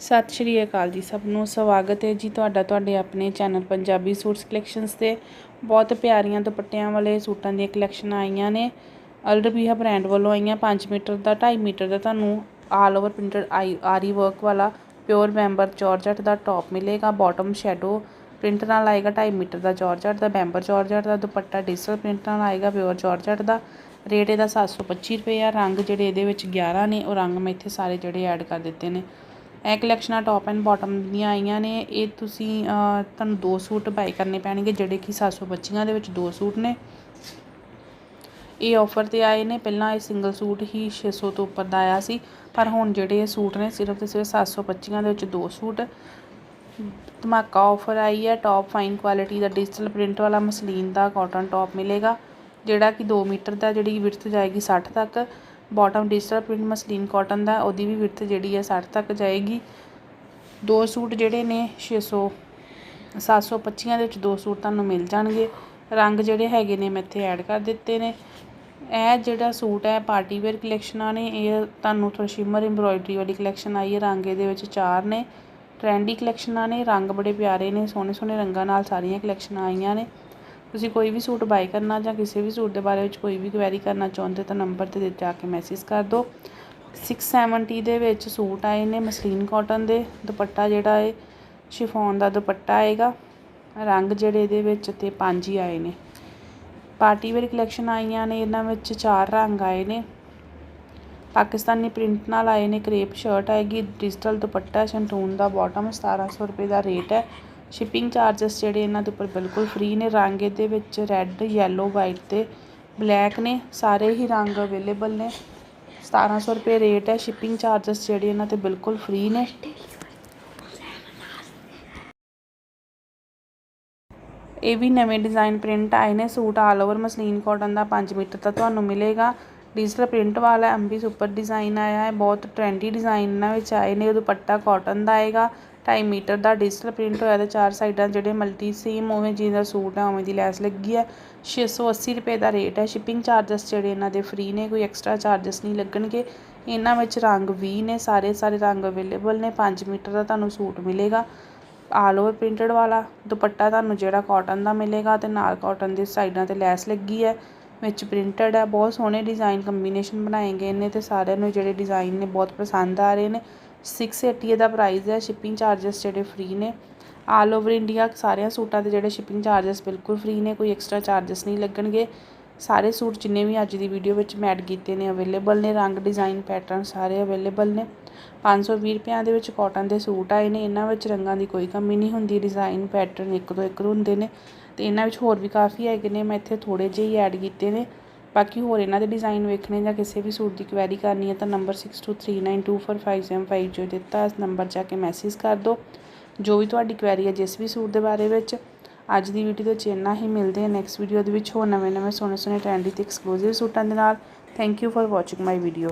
ਸਤਿ ਸ਼੍ਰੀ ਅਕਾਲ ਜੀ ਸਭ ਨੂੰ, ਸਵਾਗਤ ਹੈ ਜੀ ਤੁਹਾਡਾ ਤੁਹਾਡੇ ਆਪਣੇ ਚੈਨਲ ਪੰਜਾਬੀ ਸੂਟਸ ਕਲੈਕਸ਼ਨਸ ਤੇ। ਬਹੁਤ ਪਿਆਰੀਆਂ ਦੁਪੱਟਿਆਂ ਵਾਲੇ ਸੂਟਾਂ ਦੀਆਂ ਕਲੈਕਸ਼ਨਾਂ ਆਈਆਂ ਨੇ। ਅਲਰਬੀਹਾ ਬ੍ਰਾਂਡ ਵੱਲੋਂ ਆਈਆਂ 5 ਮੀਟਰ ਦਾ 2.5 ਮੀਟਰ ਦਾ ਤੁਹਾਨੂੰ ਆਲ ਓਵਰ ਪ੍ਰਿੰਟਡ ਆਈ, ਆਰੀ ਵਰਕ ਵਾਲਾ ਪਿਓਰ ਮੈਂਬਰ ਜਾਰਜਟ ਦਾ ਟੌਪ ਮਿਲੇਗਾ ਬਾਟਮ ਸ਼ੈਡੋ ਪ੍ਰਿੰਟ ਨਾਲ ਆਏਗਾ 2.5 ਮੀਟਰ ਦਾ ਜਾਰਜਟ ਦਾ ਮੈਂਬਰ ਜਾਰਜਟ ਦਾ ਦੁਪੱਟਾ ਡਿਜੀਟਲ ਪ੍ਰਿੰਟ ਨਾਲ ਆਏਗਾ ਪਿਓਰ ਜਾਰਜਟ ਦਾ। ਰੇਟ ਇਹਦਾ 725 ਰੁਪਏ ਆ, ਰੰਗ ਜਿਹੜੇ ਇਹਦੇ ਵਿੱਚ 11 ਨੇ, ਉਹ ਰੰਗ ਮੈਂ ਇੱਥੇ ਸਾਰੇ ਜਿਹੜੇ ਐਡ ਕਰ ਦਿੱਤੇ ਨੇ। ਇਹ ਕਲੈਕਸ਼ਨਾਂ ਟੌਪ ਐਂਡ ਬਾਟਮ ਦੀਆਂ ਆਈਆਂ ਨੇ। ਇਹ ਤੁਸੀਂ ਤੁਹਾਨੂੰ ਦੋ ਸੂਟ ਬਾਈ ਕਰਨੇ ਪੈਣਗੇ, ਜਿਹੜੇ ਕਿ 725 ਦੇ ਵਿੱਚ ਦੋ ਸੂਟ ਨੇ। ਇਹ ਆਫਰ ਤੇ ਆਏ ਨੇ। ਪਹਿਲਾਂ ਇਹ ਸਿੰਗਲ ਸੂਟ ਹੀ 600 ਤੋਂ ਉੱਪਰ ਦਾ ਆਇਆ ਸੀ। ਪਰ ਹੁਣ ਜਿਹੜੇ ਇਹ ਸੂਟ ਨੇ, ਸਿਰਫ ਤੇ ਸਿਰਫ 725 ਦੇ ਵਿੱਚ ਦੋ ਸੂਟ। ਧਮਾਕਾ ਆਫਰ ਆਈ ਹੈ। ਟੌਪ ਫਾਈਨ ਕੁਆਲਿਟੀ ਦਾ ਡਿਜੀਟਲ ਪ੍ਰਿੰਟ ਵਾਲਾ ਮਸਲੀਨ ਦਾ ਕਾਟਨ ਟੌਪ ਮਿਲੇਗਾ, ਜਿਹੜਾ ਕਿ 2 ਮੀਟਰ ਦਾ, ਜਿਹੜੀ ਵਿਡਥ ਜਾਏਗੀ 60 ਤੱਕ। Bottom digital print muslin cotton ਦਾ, ਉਹਦੀ ਵੀ ਵਿਰਥ ਜਿਹੜੀ ਹੈ 60 ਤੱਕ ਜਾਏਗੀ। ਦੋ ਸੂਟ ਜਿਹੜੇ ਨੇ 600 725 ਦੇ ਵਿੱਚ ਦੋ ਸੂਟ ਤੁਹਾਨੂੰ ਮਿਲ ਜਾਣਗੇ। ਰੰਗ ਜਿਹੜੇ ਹੈਗੇ ਨੇ ਮੈਂ ਇੱਥੇ ਐਡ ਕਰ ਦਿੱਤੇ ਨੇ। ਇਹ ਜਿਹੜਾ ਸੂਟ ਹੈ ਪਾਰਟੀ ਵੇਅਰ ਕਲੈਕਸ਼ਨਾਂ ਨੇ ਇਹ ਤੁਹਾਨੂੰ ਥੋੜਾ ਸ਼ਿਮਰ ਐਮਬ੍ਰੋਇਡਰੀ ਵਾਲੀ ਕਲੈਕਸ਼ਨ ਆਈ ਹੈ, ਰੰਗ ਇਹਦੇ ਵਿੱਚ ਚਾਰ ਨੇ। ਟ੍ਰੈਂਡੀ ਕਲੈਕਸ਼ਨਾਂ ਨੇ ਰੰਗ ਬੜੇ ਪਿਆਰੇ ਨੇ ਸੋਹਣੇ ਸੋਹਣੇ ਰੰਗਾਂ ਨਾਲ ਸਾਰੀਆਂ ਕਲੈਕਸ਼ਨਾਂ ਆਈਆਂ ਨੇ। ਤੁਸੀਂ ਕੋਈ ਵੀ ਸੂਟ ਬਾਈ ਕਰਨਾ ਜਾਂ ਕਿਸੇ ਵੀ ਸੂਟ ਦੇ ਬਾਰੇ ਵਿੱਚ ਕੋਈ ਵੀ ਕੁਐਰੀ ਕਰਨਾ ਚਾਹੁੰਦੇ ਤਾਂ ਨੰਬਰ ਤੇ ਜਾ ਕੇ ਮੈਸੇਜ ਕਰ ਦਿਓ। 670 ਦੇ ਵਿੱਚ ਸੂਟ ਆਏ ਨੇ ਮਸਲੀਨ ਕਾਟਨ ਦੇ, ਦੁਪੱਟਾ ਜਿਹੜਾ ਹੈ ਸ਼ਿਫੋਨ ਦਾ ਦੁਪੱਟਾ ਆਏਗਾ। ਰੰਗ ਜਿਹੜੇ ਇਹਦੇ ਵਿੱਚ ਤੇ ਪੰਜ ਹੀ ਆਏ ਨੇ। ਪਾਰਟੀ ਵੇਅਰ ਕਲੈਕਸ਼ਨ ਆਈਆਂ ਨੇ, ਇਹਨਾਂ ਵਿੱਚ ਚਾਰ ਰੰਗ ਆਏ ਨੇ। ਪਾਕਿਸਤਾਨੀ ਪ੍ਰਿੰਟ ਨਾਲ ਆਏ ਨੇ ਕਰੇਪ ਸ਼ਰਟ ਆਏਗੀ ਡਿਜੀਟਲ ਦੁਪੱਟਾ, ਸ਼ੰਟੂਨ ਦਾ ਬਾਟਮ 1700 ਰੁਪਏ ਦਾ ਰੇਟ ਹੈ। ਸ਼ਿਪਿੰਗ ਚਾਰਜਸ ਜਿਹੜੇ ਇਹਨਾਂ ਦੇ ਉੱਪਰ ਬਿਲਕੁਲ ਫ੍ਰੀ ਨੇ, ਰੰਗ ਇਹਦੇ ਵਿੱਚ ਰੈੱਡ ਯੈਲੋ ਵਾਈਟ ਅਤੇ ਬਲੈਕ ਨੇ, ਸਾਰੇ ਹੀ ਰੰਗ ਅਵੇਲੇਬਲ ਨੇ। ਸਤਾਰ੍ਹਾਂ ਸੌ ਰੁਪਏ ਰੇਟ ਹੈ ਸ਼ਿਪਿੰਗ ਚਾਰਜਸ ਜਿਹੜੇ ਇਹਨਾਂ 'ਤੇ ਬਿਲਕੁਲ ਫ੍ਰੀ ਨੇ। ਇਹ ਵੀ ਨਵੇਂ ਡਿਜ਼ਾਈਨ ਪ੍ਰਿੰਟ ਆਏ ਨੇ, suit all over muslin cotton ਦਾ 5 ਮੀਟਰ ਦਾ ਤੁਹਾਨੂੰ ਮਿਲੇਗਾ। ਡਿਜੀਟਲ ਪ੍ਰਿੰਟ ਵਾਲਾ ਅੰਬੀ ਸੁਪਰ ਡਿਜ਼ਾਈਨ ਆਇਆ ਹੈ, ਬਹੁਤ ਟ੍ਰੈਂਡੀ ਡਿਜ਼ਾਈਨ ਇਹਨਾਂ ਵਿੱਚ ਆਏ ਨੇ ਦੁਪੱਟਾ ਕਾਟਨ ਦਾ ਆਏਗਾ। ਢਾਈ ਮੀਟਰ ਦਾ ਡਿਜੀਟਲ ਪ੍ਰਿੰਟ ਹੋਇਆ ਤੇ ਚਾਰ ਸਾਈਡਾਂ ਜਿਹੜੇ ਮਲਟੀ ਸੇਮ ਉਵੇਂ ਜਿਹਦਾ ਸੂਟ ਆ, ਉਵੇਂ ਦੀ ਲੈਸ ਲੱਗੀ ਆ। 680 ਰੁਪਏ ਦਾ ਰੇਟ ਹੈ ਸ਼ਿਪਿੰਗ ਚਾਰजेस ਜਿਹੜੇ ਇਹਨਾਂ ਦੇ ਫ੍ਰੀ ਨੇ, ਕੋਈ ਐਕਸਟਰਾ ਚਾਰजेस ਨਹੀਂ ਲੱਗਣਗੇ। ਇਹਨਾਂ ਵਿੱਚ ਰੰਗ ਵੀ ਨੇ, ਸਾਰੇ ਸਾਰੇ ਰੰਗ ਅਵੇਲੇਬਲ ਨੇ। 5 ਮੀਟਰ ਦਾ ਤੁਹਾਨੂੰ ਸੂਟ ਮਿਲੇਗਾ। ਆਲ ਓਵਰ ਪ੍ਰਿੰਟਡ ਵਾਲਾ। ਦੁਪੱਟਾ ਤੁਹਾਨੂੰ ਜਿਹੜਾ ਕਾਟਨ ਦਾ ਮਿਲੇਗਾ ਤੇ ਨਾਲ ਕਾਟਨ ਦੇ ਸਾਈਡਾਂ ਤੇ ਲੈਸ ਲੱਗੀ ਹੈ ਵਿੱਚ ਪ੍ਰਿੰਟਡ ਹੈ ਬਹੁਤ ਸੋਹਣੇ ਡਿਜ਼ਾਈਨ ਕੰਬੀਨੇਸ਼ਨ ਬਣਾਏ ਗਏ ਨੇ ਤੇ ਸਾਰਿਆਂ ਨੂੰ ਜਿਹੜੇ ਡਿਜ਼ਾਈਨ ਨੇ ਬਹੁਤ ਪਸੰਦ ਆ ਰਹੇ ਨੇ। 680 ਦਾ ਪ੍ਰਾਈਸ ਹੈ ਸ਼ਿਪਿੰਗ ਚਾਰजेस ਜਿਹੜੇ ਫ੍ਰੀ ਨੇ। ਆਲ ਓਵਰ ਇੰਡੀਆ ਸਾਰਿਆਂ ਸੂਟਾਂ ਦੇ ਜਿਹੜੇ ਸ਼ਿਪਿੰਗ ਚਾਰजेस ਬਿਲਕੁਲ ਫ੍ਰੀ ਨੇ, ਕੋਈ ਐਕਸਟਰਾ ਚਾਰजेस ਨਹੀਂ ਲੱਗਣਗੇ। ਸਾਰੇ ਸੂਟ ਜਿੰਨੇ ਵੀ ਅੱਜ ਦੀ ਵੀਡੀਓ ਵਿੱਚ ਮੈਂ ਐਡ ਕੀਤੇ ਨੇ ਅਵੇਲੇਬਲ ਨੇ, ਰੰਗ ਡਿਜ਼ਾਈਨ ਪੈਟਰਨ ਸਾਰੇ ਅਵੇਲੇਬਲ ਨੇ। 520 ਰੁਪਿਆਂ ਦੇ ਵਿੱਚ ਕਾਟਨ ਦੇ ਸੂਟ ਆਏ ਨੇ, ਇਹਨਾਂ ਵਿੱਚ ਰੰਗਾਂ ਦੀ ਕੋਈ ਕਮੀ ਨਹੀਂ ਹੁੰਦੀ ਡਿਜ਼ਾਈਨ ਪੈਟਰਨ ਇੱਕ ਤੋਂ ਇੱਕ ਹੁੰਦੇ ਨੇ। ਤੇ ਇਹਨਾਂ ਵਿੱਚ ਹੋਰ ਵੀ ਕਾਫੀ ਹੈਗੇ ਨੇ, ਮੈਂ ਇੱਥੇ ਥੋੜੇ ਜਿਹੇ ਹੀ ਐਡ ਕੀਤੇ ਨੇ। ਬਾਕੀ ਹੋਰ ਇਹਨਾਂ ਦੇ ਡਿਜ਼ਾਈਨ ਵੇਖਣੇ ਜਾਂ ਕਿਸੇ ਵੀ ਸੂਟ ਦੀ ਕੁਐਰੀ ਕਰਨੀ ਹੈ ਤਾਂ ਨੰਬਰ 6239245750 ਜੋ ਦਿੱਤਾ, ਇਸ ਨੰਬਰ 'ਚ ਆ ਕੇ ਮੈਸੇਜ ਕਰ ਦਿਓ। ਜੋ ਵੀ ਤੁਹਾਡੀ ਕੁਐਰੀ ਹੈ ਜਿਸ ਵੀ ਸੂਟ ਦੇ ਬਾਰੇ ਵਿੱਚ, ਅੱਜ ਦੀ ਵੀਡੀਓ ਦੇ ਵਿੱਚ ਇੰਨਾ ਹੀ। ਮਿਲਦੇ ਹਾਂ ਨੈਕਸਟ ਵੀਡੀਓ ਦੇ ਵਿੱਚ ਹੋਰ ਨਵੇਂ ਨਵੇਂ ਸੋਹਣੇ ਸੋਹਣੇ ਟ੍ਰੈਂਡੀ ਤੇ ਐਕਸਕਲੂਸਿਵ ਸੂਟਾਂ ਦੇ ਨਾਲ। Thank you for watching my video